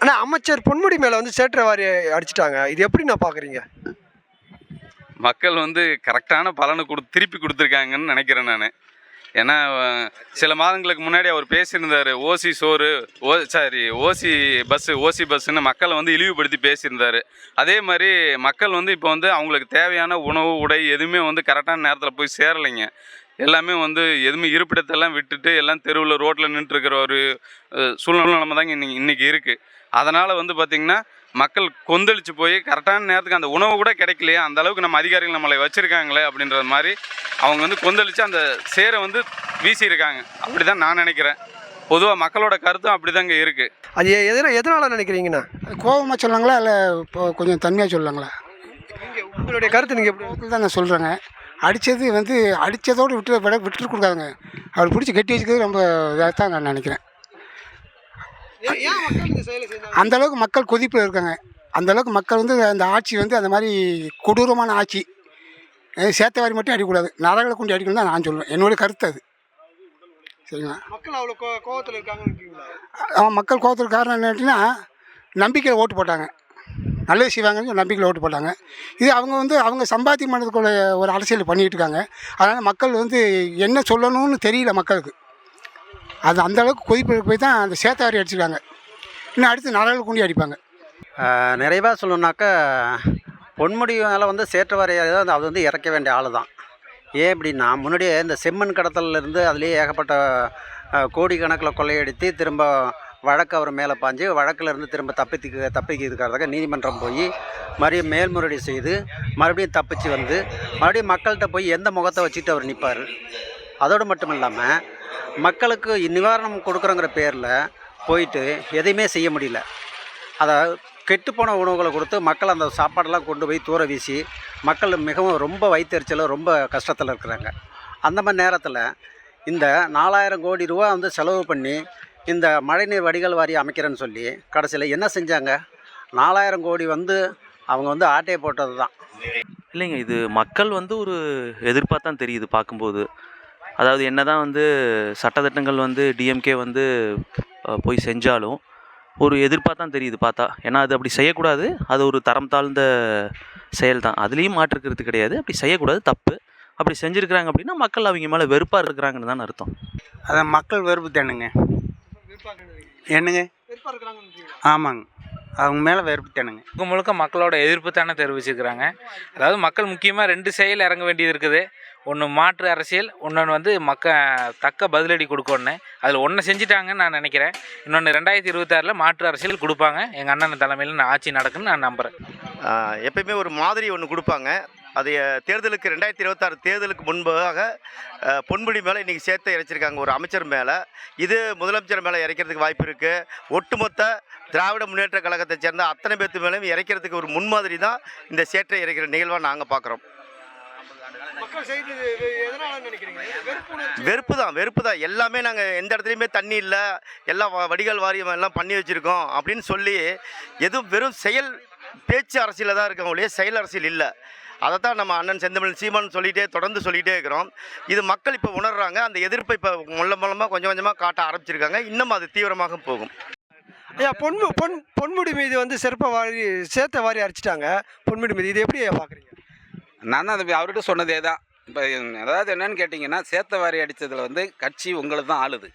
ஆனால் அமைச்சர் பொன்முடி மேலே வந்து சேற்றவாரி அடிச்சிட்டாங்க. இது எப்படி நான் பார்க்குறீங்க மக்கள் வந்து கரெக்டான பலனை கொடு திருப்பி கொடுத்துருக்காங்கன்னு நினைக்கிறேன் நான். ஏன்னா சில மாதங்களுக்கு முன்னாடி அவர் பேசியிருந்தார் ஓசி சோறு ஓ சாரி ஓசி பஸ்ஸு ஓசி பஸ்ஸுன்னு மக்களை வந்து இழிவுபடுத்தி பேசியிருந்தார். அதே மாதிரி மக்கள் வந்து இப்போ வந்து அவங்களுக்கு தேவையான உணவு உடை எதுவுமே வந்து கரெக்டான நேரத்தில் போய் சேரலைங்க. எல்லாமே வந்து எதுவுமே இருப்பிடத்தெல்லாம் விட்டுட்டு எல்லாம் தெருவில் ரோட்டில் நின்றுருக்கிற ஒரு சூழ்நிலை நம்ம தாங்க இன்னைக்கு இன்றைக்கி இருக்குது அதனால் வந்து பார்த்திங்கன்னா மக்கள் கொந்தளிச்சு போய் கரெக்டான நேரத்துக்கு அந்த உணவு கூட கிடைக்கலையே அந்த அளவுக்கு நம்ம அதிகாரிகள் நம்மளை வச்சுருக்காங்களே அப்படின்ற மாதிரி அவங்க வந்து கொந்தளிச்சு அந்த சேரை வந்து வீசியிருக்காங்க. அப்படி தான் நான் நினைக்கிறேன். பொதுவாக மக்களோட கருத்தும் அப்படி தாங்க இருக்குது அது எதனால் எதனால் நினைக்கிறீங்கண்ணா கோபமாக சொல்லாங்களா இல்லை இப்போ கொஞ்சம் தன்மையாக சொல்லாங்களா உங்களுடைய கருத்து நீங்கள் எப்படி தான் நான் சொல்கிறேங்க அடித்தது வந்து அடித்ததோடு விட்டு விட விட்டுட்டு கொடுக்காதுங்க. அவர் பிடிச்சி கட்டி வச்சுக்கிறது ரொம்ப இதாக தான் நான் நினைக்கிறேன் ஏன் மக்கள் இந்த செயலை செஞ்சாங்க அந்த அளவுக்கு மக்கள் கொதிப்பில் இருக்காங்க. அந்த அளவுக்கு மக்கள் வந்து அந்த ஆட்சி வந்து அந்த மாதிரி கொடூரமான ஆட்சி. சேத்தவாரி மட்டும் அடிக்கக்கூடாது. நரகளை கொண்டு அடிக்கணும் தான் நான் சொல்லுவேன் என்னோட கருத்து அது. சரிங்களா? மக்கள் அவ்வளோ கோ அவன் மக்கள் கோவத்துக்கு காரணம் என்ன கேட்டிங்கன்னா நம்பிக்கையில் ஓட்டு போட்டாங்க. நல்லது செய்வாங்கன்னு நம்பிக்கையில் ஓட்டு போட்டாங்க. இது அவங்க வந்து அவங்க சம்பாத்தியம் பண்ணுறதுக்குள்ள ஒரு அரசியல் பண்ணிகிட்டு இருக்காங்க. அதனால் மக்கள் வந்து என்ன சொல்லணும்னு தெரியல மக்களுக்கு. அது அந்த அளவுக்கு கொதிப்பு போய் தான் அந்த சேத்தாரி அடிச்சிருக்காங்க. இன்னும் அடுத்து நரகள் குண்டி அடிப்பாங்க. நிறைவாக சொல்லணுன்னாக்கா பொன்முடி மேலே வந்து சேற்றுவாரி அது வந்து இறக்க வேண்டிய ஆள் தான் ஏன் அப்படின்னா முன்னாடியே இந்த செம்மண் கடத்தலேருந்து அதுலேயே ஏகப்பட்ட கோடிக்கணக்கில் கொள்ளையடித்து திரும்ப வழக்கு அவர் மேலே பாஞ்சு வழக்கில் இருந்து திரும்ப தப்பித்துக்கு தப்பிக்கிறதுக்காக நீதிமன்றம் போய் மறுபடியும் மேல்முறையீடு செய்து மறுபடியும் தப்பிச்சு வந்து மறுபடியும் மக்கள்கிட்ட போய் எந்த முகத்தை வச்சுட்டு அவர் நிற்பார் அதோடு மட்டும் இல்லாமல் மக்களுக்கு நிவாரணம் கொடுக்குறோங்கிற பேரில் போயிட்டு எதையுமே செய்ய முடியல. அதை கெட்டுப்போன உணவுகளை கொடுத்து மக்கள் அந்த சாப்பாடெல்லாம் கொண்டு போய் தூர வீசி மக்கள் மிகவும் ரொம்ப வயிற்றுச்சலும் ரொம்ப கஷ்டத்தில் இருக்கிறாங்க. அந்த மாதிரி நேரத்தில் இந்த நாலாயிரம் கோடி ரூபா வந்து செலவு பண்ணி இந்த மழைநீர் வடிகால் வாரி அமைக்கிறேன்னு சொல்லி கடைசியில் என்ன செஞ்சாங்க? நாலாயிரம் கோடி வந்து அவங்க வந்து ஆட்டையை போட்டது தான் இல்லைங்க இது மக்கள் வந்து ஒரு எதிர்ப்பாக தான் தெரியுது பார்க்கும்போது. அதாவது என்னதான் வந்து சட்டத்திட்டங்கள் வந்து டிஎம்கே வந்து போய் செஞ்சாலும் ஒரு எதிர்ப்பாக தான் தெரியுது பார்த்தா. ஏன்னா அது அப்படி செய்யக்கூடாது. அது ஒரு தரம் தாழ்ந்த செயல் தான் அதுலேயும் மாற்றுக்கிறது கிடையாது. அப்படி செய்யக்கூடாது. தப்பு. அப்படி செஞ்சுருக்கிறாங்க அப்படின்னா மக்கள் அவங்க மேலே வெறுப்பாக இருக்கிறாங்கன்னு தான் அர்த்தம். அதான் மக்கள் வெறுப்பு தானுங்க. என்னங்க? ஆமாங்க. அவங்க மேலே வெறுப்பு தானுங்க முழுக்க முழுக்க மக்களோட எதிர்ப்பு தானே தெரிவிச்சிருக்கிறாங்க. அதாவது மக்கள் முக்கியமாக ரெண்டு செயல் இறங்க வேண்டியது இருக்குது. ஒன்று மாற்று அரசியல் இன்னொன்று வந்து மக்க தக்க பதிலடி கொடுக்கணுன்னு அதில் ஒன்று செஞ்சுட்டாங்கன்னு நான் நினைக்கிறேன். இன்னொன்று ரெண்டாயிரத்தி இருபத்தாறில் மாற்று அரசியல் கொடுப்பாங்க. எங்கள் அண்ணன் தலைமையில் நான் ஆட்சி நடக்குன்னு நான் நம்புகிறேன் எப்பயுமே ஒரு மாதிரி ஒன்று கொடுப்பாங்க. அது தேர்தலுக்கு ரெண்டாயிரத்தி இருபத்தாறு தேர்தலுக்கு முன்பாக பொன்முடி மேலே இன்றைக்கி சேர்த்து இறைச்சிருக்காங்க ஒரு அமைச்சர் மேலே. இது முதலமைச்சர் மேலே இறைக்கிறதுக்கு வாய்ப்பு இருக்குது ஒட்டுமொத்த திராவிட முன்னேற்ற கழகத்தை சேர்ந்த அத்தனை பேர்த்து மேலேயும் இறைக்கிறதுக்கு ஒரு முன்மாதிரி தான் இந்த சேற்றை இறைக்கிற நிகழ்வாக நாங்கள் பார்க்குறோம் வெறுப்பு தான் வெறுப்பு தான். எல்லாமே நாங்கள் எந்த இடத்துலையுமே தண்ணி இல்லை எல்லாம் வடிகால் வாரியம் எல்லாம் பண்ணி வச்சுருக்கோம் அப்படின்னு சொல்லி எதுவும் வெறும் செயல் பேச்சு அரசியலில் தான் இருக்காங்க ஒழிய செயல் அரசியல் இல்லை. அதை தான் நம்ம அண்ணன் செந்தமிழ் சீமான் சொல்லிகிட்டே தொடர்ந்து சொல்லிகிட்டே இருக்கிறோம். இது மக்கள் இப்போ உணர்றாங்க அந்த எதிர்ப்பை இப்போ முள்ள மூலமாக கொஞ்சம் கொஞ்சமாக காட்ட ஆரம்பிச்சிருக்காங்க. இன்னும் அது தீவிரமாக போகும். ஐயா பொன்மு பொன் பொன்முடி மீது வந்து செருப்பை வாரி சேத்த வாரி அடிச்சிட்டாங்க பொன்முடி மீது இது எப்படி பார்க்குறீங்க நான் தான் அது அவர்கிட்ட சொன்னதே தான். இப்போ அதாவது என்னன்னு கேட்டிங்கன்னா சேத்தவாரி அடித்ததில் வந்து கட்சி உங்களுக்கு தான் ஆளுது.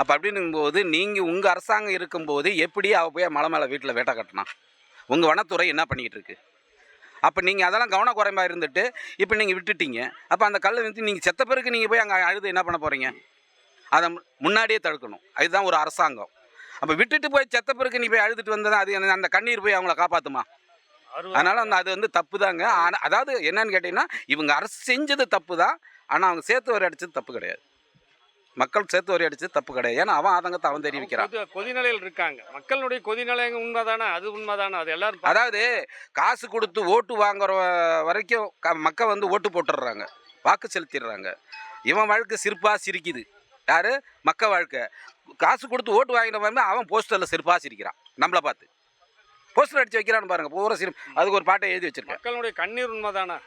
அப்போ அப்படின்னும்போது நீங்கள் உங்கள் அரசாங்கம் இருக்கும்போது எப்படி அவ போய் மலை மேலே வீட்டில் வேட்டை கட்டினா? உங்கள் வனத்துறை என்ன பண்ணிக்கிட்டு இருக்கு? அப்போ நீங்கள் அதெல்லாம் கவனக்குறைமா இருந்துட்டு இப்போ நீங்கள் விட்டுட்டீங்க. அப்போ அந்த கல்லை வந்து நீங்கள் செத்த பிறகு நீங்கள் போய் அங்கே அழுது என்ன பண்ண போகிறீங்க அதை முன்னாடியே தடுக்கணும். அதுதான் ஒரு அரசாங்கம். அப்போ விட்டுட்டு போய் செத்த பிறகு நீ போய் அழுதுட்டு வந்ததா அது அந்த கண்ணீர் போய் அவங்கள காப்பாற்றுமா அதனால அந்த அது வந்து தப்பு தாங்க ஆனால் அதாவது என்னன்னு கேட்டிங்கன்னா இவங்க அரசு செஞ்சது தப்பு தான் ஆனால் அவங்க சேர்த்து வரி அடிச்சது தப்பு கிடையாது. மக்கள் சேர்த்து வரி அடிச்சது தப்பு கிடையாது. ஏன்னா அவன் ஆதங்கத்தை அவன் தெரிவிக்கிறான் கொதி- கொதிநிலையில் இருக்காங்க. மக்களுடைய கொதிநிலை உண்மைதானே? அது உண்மைதானே? அது எல்லாரும் அதாவது காசு கொடுத்து ஓட்டு வாங்குற வரைக்கும் மக்கள் வந்து ஓட்டு போட்டுடுறாங்க. வாக்கு செலுத்திடுறாங்க. இவன் வாழ்க்கை சிரிப்பா சிரிக்குது. யாரு? மக்க வாழ்க்கை. காசு கொடுத்து ஓட்டு வாங்கின அவன் போஸ்டரில் சிரிப்பா சிரிக்கிறான். நம்மளை பார்த்து. போஸ்டர் அடிச்சு வைக்கிறான்னு பாருங்க. பூரா சிரிப்பு. அதுக்கு ஒரு பாட்டை எழுதி வச்சிருக்கேன். மக்களுடைய கண்ணீர் உண்மைதானே?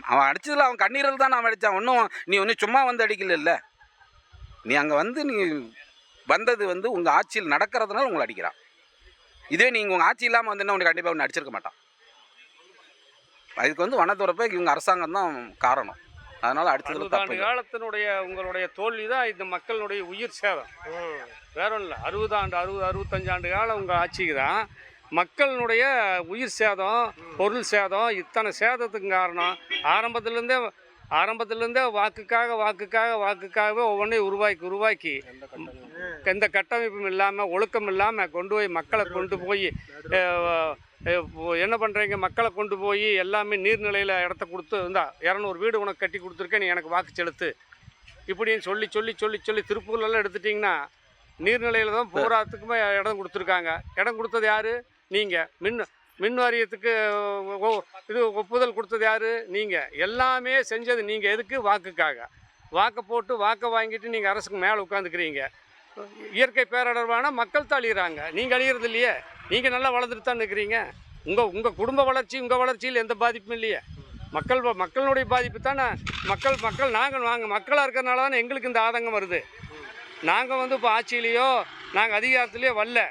அவன் அடிச்சதுல அவன் கண்ணீரில் தான் அவன் அடித்தான் ஒன்றும் நீ ஒன்றும் சும்மா வந்து அடிக்கல நீ அங்கே வந்து நீ வந்தது வந்து உங்கள் ஆட்சியில் நடக்கிறதுனால உங்களை அடிக்கிறான். இதே நீங்கள் உங்கள் ஆட்சி இல்லாமல் வந்தீங்கன்னா உனக்கு கண்டிப்பாக ஒன்று அடிச்சிருக்க மாட்டான். அதுக்கு வந்து வனத்துறப்ப இவங்க அரசாங்கம் தான் காரணம். அதனால் அடிச்சதுல தப்பு. காலத்தினுடைய உங்களுடைய தோல்வி தான் இந்த மக்களுடைய உயிர் சேதம். வேற ஒன்றும் இல்லை. அறுபதாண்டு அறுபது அறுபத்தஞ்சாண்டு காலம் உங்கள் ஆட்சிக்கு தான். மக்களினுடைய உயிர் சேதம் பொருள் சேதம் இத்தனை சேதத்துக்கு காரணம். ஆரம்பத்திலேருந்தே ஆரம்பத்திலேருந்தே வாக்குக்காக வாக்குக்காக வாக்குக்காகவே ஒவ்வொன்றையும் உருவாக்கி உருவாக்கி எந்த கட்டமைப்பும் இல்லாமல் ஒழுக்கம் இல்லாமல் கொண்டு போய் மக்களை கொண்டு போய் என்ன பண்ணுறீங்க மக்களை கொண்டு போய் எல்லாமே நீர்நிலையில் இடத்த கொடுத்து இந்தா இரநூறு வீடு உனக்கு கட்டி கொடுத்துருக்கேன் நீ எனக்கு வாக்கு செலுத்து. இப்படின்னு சொல்லி சொல்லி சொல்லி சொல்லி திருப்பூர்லலாம் எடுத்துட்டிங்கன்னா நீர்நிலையில் தான் பூராத்துக்குமே இடம் கொடுத்துருக்காங்க. இடம் கொடுத்தது யார்? நீங்கள் மின் மின் வாரியத்துக்கு இது ஒப்புதல் கொடுத்தது யார்? நீங்கள் எல்லாமே செஞ்சது நீங்கள் எதுக்கு? வாக்குக்காக. வாக்கை போட்டு வாக்கை வாங்கிட்டு நீங்கள் அரசுக்கு மேலே உட்காந்துக்கிறீங்க இயற்கை பேரடர்வான மக்கள் தான் நீங்கள் அழிகிறது இல்லையே. நீங்கள் நல்லா வளர்ந்துட்டு தான் இருக்கிறீங்க உங்கள் உங்கள் குடும்ப வளர்ச்சி உங்கள் வளர்ச்சியில் எந்த பாதிப்பும் இல்லையே. மக்கள் வ- மக்களுடைய பாதிப்பு தானே? மக்கள் மக்கள் நாங்கள் நாங்கள் மக்களாக இருக்கிறனால தானே எங்களுக்கு இந்த ஆதங்கம் வருது. நாங்கள் வந்து இப்போ ஆட்சியிலேயோ நாங்கள் அதிகாரத்துலேயோ வரல.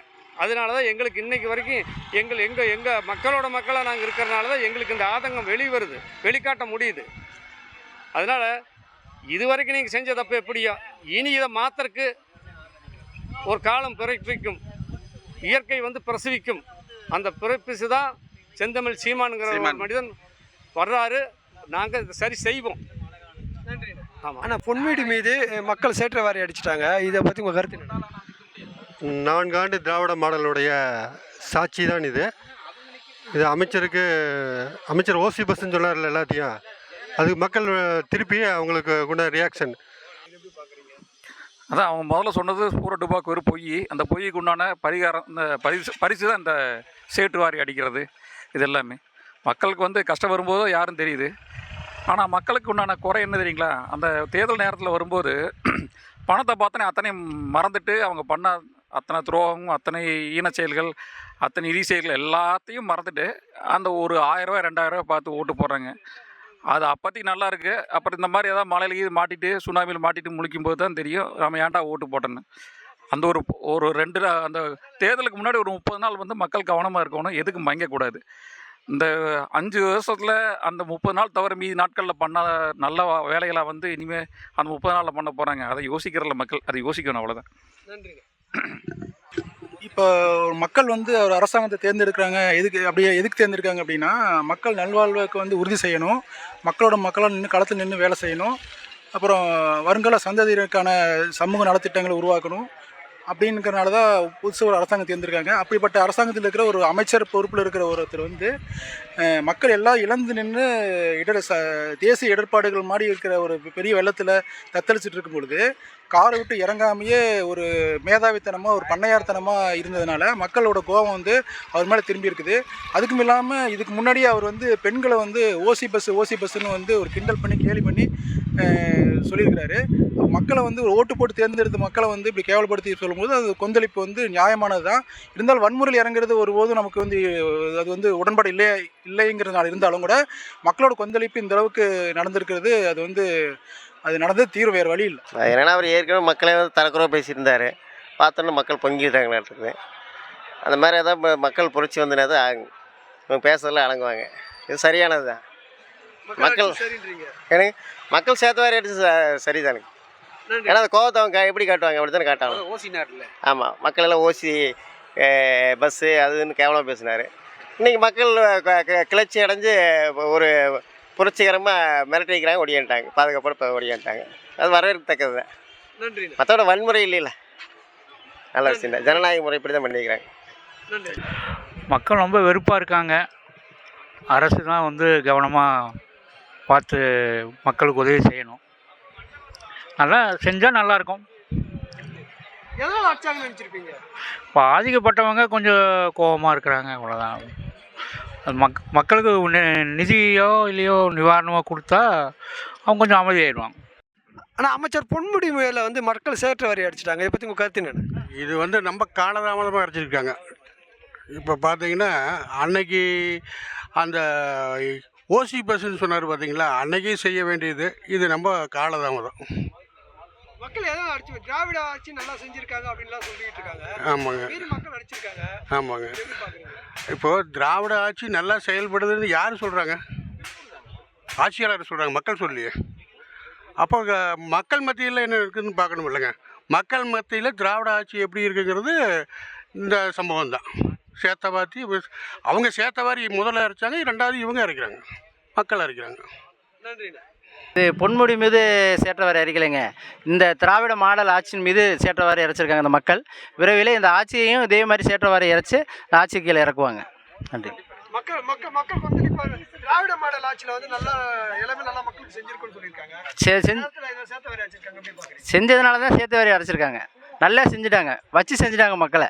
அதனால தான் எங்களுக்கு இன்னைக்கு வரைக்கும் எங்கள் எங்கள் எங்கள் மக்களோட மக்களாக நாங்கள் இருக்கிறனால தான் எங்களுக்கு இந்த ஆதங்கம் வெளி வருது வெளிக்காட்ட முடியுது. அதனால் இது வரைக்கும் நீங்கள் செஞ்ச தப்பு எப்படியோ இனி இதை மாத்திரக்கு ஒரு காலம் பிறப்பிக்கும் இயற்கை வந்து பிரசவிக்கும். அந்த பிறப்பிசு தான் செந்தமிழ் சீமானுங்கிற. மனிதன் வர்றாரு. நாங்கள் இதை சரி செய்வோம். ஆமாம் ஆனால் பொன்முடி மீது மக்கள் சேற்ற வாரி அடிச்சிட்டாங்க. இதை பற்றி உங்கள் கருத்து என்ன? நான்காண்டு திராவிட மாடலுடைய சாட்சி தான் இது. இது அமைச்சருக்கு அமைச்சர் ஓசி பஸ்ன்னு சொன்னார்ல எல்லாத்தையும். அதுக்கு மக்கள் திருப்பி அவங்களுக்கு கொண்ட ரியாக்ஷன் அதான் அவங்க முதல்ல சொன்னது பூரா டுபாக்கு வெறும் பொய். அந்த பொய்க்கு உண்டான பரிகாரம் இந்த பரிசு பரிசு தான் இந்த சேட்டு வாரி அடிக்கிறது இது எல்லாமே. மக்களுக்கு வந்து கஷ்டம் வரும்போதோ யாரும் தெரியுது. ஆனால் மக்களுக்கு உண்டான குறை என்ன தெரியுங்களா? அந்த தேர்தல் நேரத்தில் வரும்போது பணத்தை பார்த்தோன்னே அத்தனையும் மறந்துட்டு அவங்க பண்ண அத்தனை துரோகம் அத்தனை ஈன செயல்கள் அத்தனை நிதி செயல்கள் எல்லாத்தையும் மறந்துட்டு அந்த ஒரு ஆயிரரூவா ரெண்டாயிரரூவா பார்த்து ஓட்டு போடுறாங்க. அது அப்போதைக்கு நல்லாயிருக்கு அப்புறம் இந்த மாதிரி ஏதாவது மலையில் இது மாட்டிட்டு சுனாமியில் மாட்டிட்டு முழிக்கும் போது தான் தெரியும் நம்ம ஏன்டா ஓட்டு போட்டோன்னு? அந்த ஒரு ஒரு ரெண்டு அந்த தேர்தலுக்கு முன்னாடி ஒரு முப்பது நாள் வந்து மக்கள் கவனமாக இருக்கணும். எதுக்கும் மயங்கக்கூடாது. இந்த அஞ்சு வருஷத்தில் அந்த முப்பது நாள் தவிர மீதி நாட்களில் பண்ண நல்ல வேலைகளை வந்து இனிமேல் அந்த முப்பது நாளில் பண்ண போகிறாங்க அதை யோசிக்கிறல மக்கள். அதை யோசிக்கணும் அவ்வளோதான் நன்றி இப்போ மக்கள் வந்து ஒரு அரசாங்கத்தை தேர்ந்தெடுக்கிறாங்க எதுக்கு அப்படியே எதுக்கு தேர்ந்தெடுக்காங்க அப்படின்னா மக்கள் நல்வாழ்வுக்கு வந்து உறுதி செய்யணும். மக்களோட மக்களாக நின்று களத்தில் நின்று வேலை செய்யணும். அப்புறம் வருங்கால சந்ததியினருக்கான சமூக நலத்திட்டங்களை உருவாக்கணும். அப்படிங்கிறனால தான் புதுசு ஒரு அரசாங்கத்தை இருந்திருக்காங்க அப்படிப்பட்ட அரசாங்கத்தில் இருக்கிற ஒரு அமைச்சர் பொறுப்பில் இருக்கிற ஒருத்தர் வந்து மக்கள் எல்லாம் இழந்து நின்று இடர் ச தேசிய இடர்பாடுகள் மாதிரி இருக்கிற ஒரு பெரிய வெள்ளத்தில் தத்தளிச்சிட்டு இருக்கும் பொழுது காரை விட்டு இறங்காமையே ஒரு மேதாவித்தனமாக ஒரு பண்ணையார்த்தனமாக இருந்ததுனால மக்களோட கோபம் வந்து அவர் மேலே திரும்பி இருக்குது. அதுக்கும் இல்லாமல் இதுக்கு முன்னாடியே அவர் வந்து பெண்களை வந்து ஓசி பஸ் ஓசி பஸ்ஸுன்னு வந்து ஒரு கிண்டல் பண்ணி கேலி பண்ணி சொல்லியிருக்கிறாரு. மக்களை வந்து ஒரு ஓட்டு போட்டு தேர்ந்தெடுத்த மக்களை வந்து இப்படி கேவலப்படுத்தி சொல்லும்போது அது கொந்தளிப்பு வந்து நியாயமானது தான் இருந்தாலும் வன்முறையில் இறங்குறது ஒருபோதும் நமக்கு வந்து அது வந்து உடன்பாடு இல்லை இல்லைங்கிறதுனால இருந்தாலும் கூட மக்களோட கொந்தளிப்பு இந்த அளவுக்கு நடந்திருக்கிறது அது வந்து அது நடந்தது தீர்வு வேறு வழி இல்லை. ஏன்னா அவர் ஏற்கனவே மக்களே வந்து தரக்குறவா பேசியிருந்தார். பார்த்தோன்னே மக்கள் பொங்கிட்டாங்கன்னு அந்த மாதிரி ஏதாவது மக்கள் புரட்சி வந்தனா தான் ஆகும். இவங்க பேசுறதுல அடங்குவாங்க. இது சரியானது தான் மக்கள் எனக்கு மக்கள் சேர்த்து வேறு எடுத்து ச- சரிதானுங்க. ஏன்னா அந்த கோவத்தை அவங்க கா- எப்படி காட்டுவாங்க? அப்படி தானே காட்டாங்க ஓசி நாட்டில். ஆமாம் மக்கள் எல்லாம் ஓசி பஸ்ஸு அதுன்னு கேவலமாக பேசினார். இன்றைக்கி மக்கள் கிளர்ச்சி அடைஞ்சு ஒரு புரட்சிகரமாக மிரட்டி வைக்கிறாங்க ஒடியான்ட்டாங்க பாதுகாப்போட இப்போ ஒடியான்ட்டாங்க அது வரவேற்கத்தக்கது தான் நன்றி. மற்றோட வன்முறை இல்லைல்ல. நல்ல விஷயம் தான் ஜனநாயக முறைப்படி தான் பண்ணிக்கிறாங்க. நன்றி. மக்கள் ரொம்ப வெறுப்பாக இருக்காங்க. அரசு தான் வந்து கவனமாக பார்த்து மக்களுக்கு உதவி செய்யணும். நல்லா செஞ்சால் நல்லாயிருக்கும். எதனால் அடிச்சாங்கன்னு நினச்சிருப்பீங்க? பாதிக்கப்பட்டவங்க கொஞ்சம் கோபமாக இருக்கிறாங்க அவ்வளோதான் அது மக் மக்களுக்கு நி- நிதியோ இல்லையோ நிவாரணமோ கொடுத்தா அவங்க கொஞ்சம் அமைதியாயிடுவாங்க. ஆனால் அமைச்சர் பொன்முடி மேலே வந்து மக்கள் சேற்ற வாரி அடிச்சிட்டாங்க. இதை பற்றி உங்கள் கருத்து என்னென்ன? இது வந்து ரொம்ப காலதாமதமாக அடிச்சிருக்காங்க. இப்போ பார்த்தீங்கன்னா அன்னைக்கு அந்த ஓசி பஸ்ன்னு சொன்னார் பார்த்தீங்களா அன்னைக்கே செய்ய வேண்டியது. இது ரொம்ப காலதாமதம். மக்கள் எதாவது அடிச்சு திராவிட ஆட்சி நல்லா செஞ்சிருக்காங்க அப்படின்லாம் சொல்லிட்டு இருக்காங்க. ஆமாங்க. மீறி மக்கள் அடிச்சிருக்காங்க. ஆமாங்க. இப்போது திராவிட ஆட்சி நல்லா செயல்படுதுன்னு யார் சொல்கிறாங்க ஆட்சியாளர் சொல்கிறாங்க மக்கள் சொல்லியே அப்போ மக்கள் மத்தியில் என்ன இருக்குதுன்னு பார்க்கணும் இல்லைங்க. மக்கள் மத்தியில் திராவிட ஆட்சி எப்படி இருக்குங்கிறது இந்த சம்பவம் தான். சேத்தவாத்தி அவங்க சேத்தவாரி முதல்ல அரைச்சாங்க ரெண்டாவது இவங்க அரைக்கிறாங்க. மக்கள் அரைக்கிறாங்க. நன்றிண்ணா. இது பொன்முடி மீது சேற்றவாரி அரைக்கலைங்க இந்த திராவிட மாடல் ஆட்சியின் மீது சேற்றவாரி இறைச்சிருக்காங்க இந்த மக்கள். விரைவில் இந்த ஆட்சியையும் இதே மாதிரி சேற்றவாரி இறைச்சி ஆட்சி கீழே இறக்குவாங்க. நன்றி. மக்கள் மக்கள் மக்கள் வந்து இப்ப திராவிட மாடல் ஆட்சியில வந்து நல்லா எல்லாமே நல்லா மக்களுக்கு செஞ்சிருக்குன்னு சொல்லியிருக்காங்க. சரி செஞ்சு நேரத்துல இதை சேர்த்து வரை வச்சிருக்காங்க எப்படி பாக்குறீங்க. செஞ்சதுனால தான் சேத்து வாரி அரைச்சிருக்காங்க. நல்லா செஞ்சுட்டாங்க. வச்சு செஞ்சுட்டாங்க மக்களை.